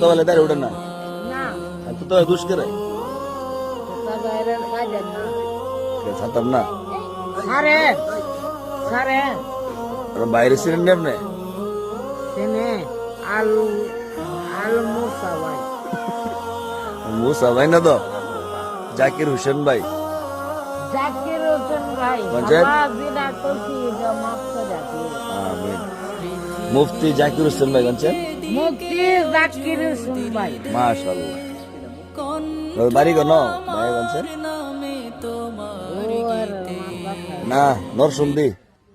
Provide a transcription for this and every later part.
বলে দাঁড়িয়ে ওঠে না। না। আর তুতা দুষ করে। তাদের কাজে না। ছাতাম না? সারে সারে বাইরে ছিলেন নি আপনি? আলু আলু মুসা ভাই। মুসা ভাই না তো? জাকির হোসেন ভাই। জাকির হোসেন মুফতি জাকির হোসেন ভাই জানছেন মুক্তি জাকির হোসেন ভাই। মাশাআল্লাহ। ওর বাড়ি কোন? ভাই জানছেন না নরসুন্দি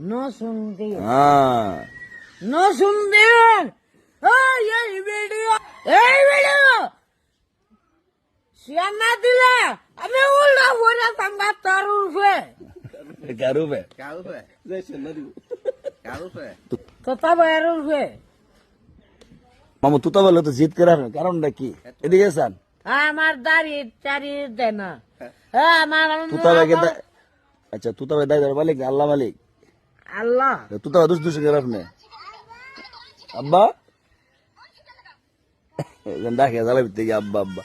ন শুনতে হ্যাঁ ন শুনতে এই এই ভিডিও এই ভিডিও শেয়ার না দিলে আমি উল্টা বলে সাংবা তোর উঠবে কারুবে কথা বাইর উঠবে মামু তুতা বলে তো জিত করে কারণটা কি? এদিকে আসান। আমার দাড়ি চারি দেয় না হ্যাঁ আমার তুতা আচ্ছা তুতা ভাই দায় মালিক আল্লাহ মালিক? আল্লাহ। তুতা ভাই দুষ দুষ করে আপনি আব্বা। ডাকে জ্বালাবি থেকে আব্বা আব্বা।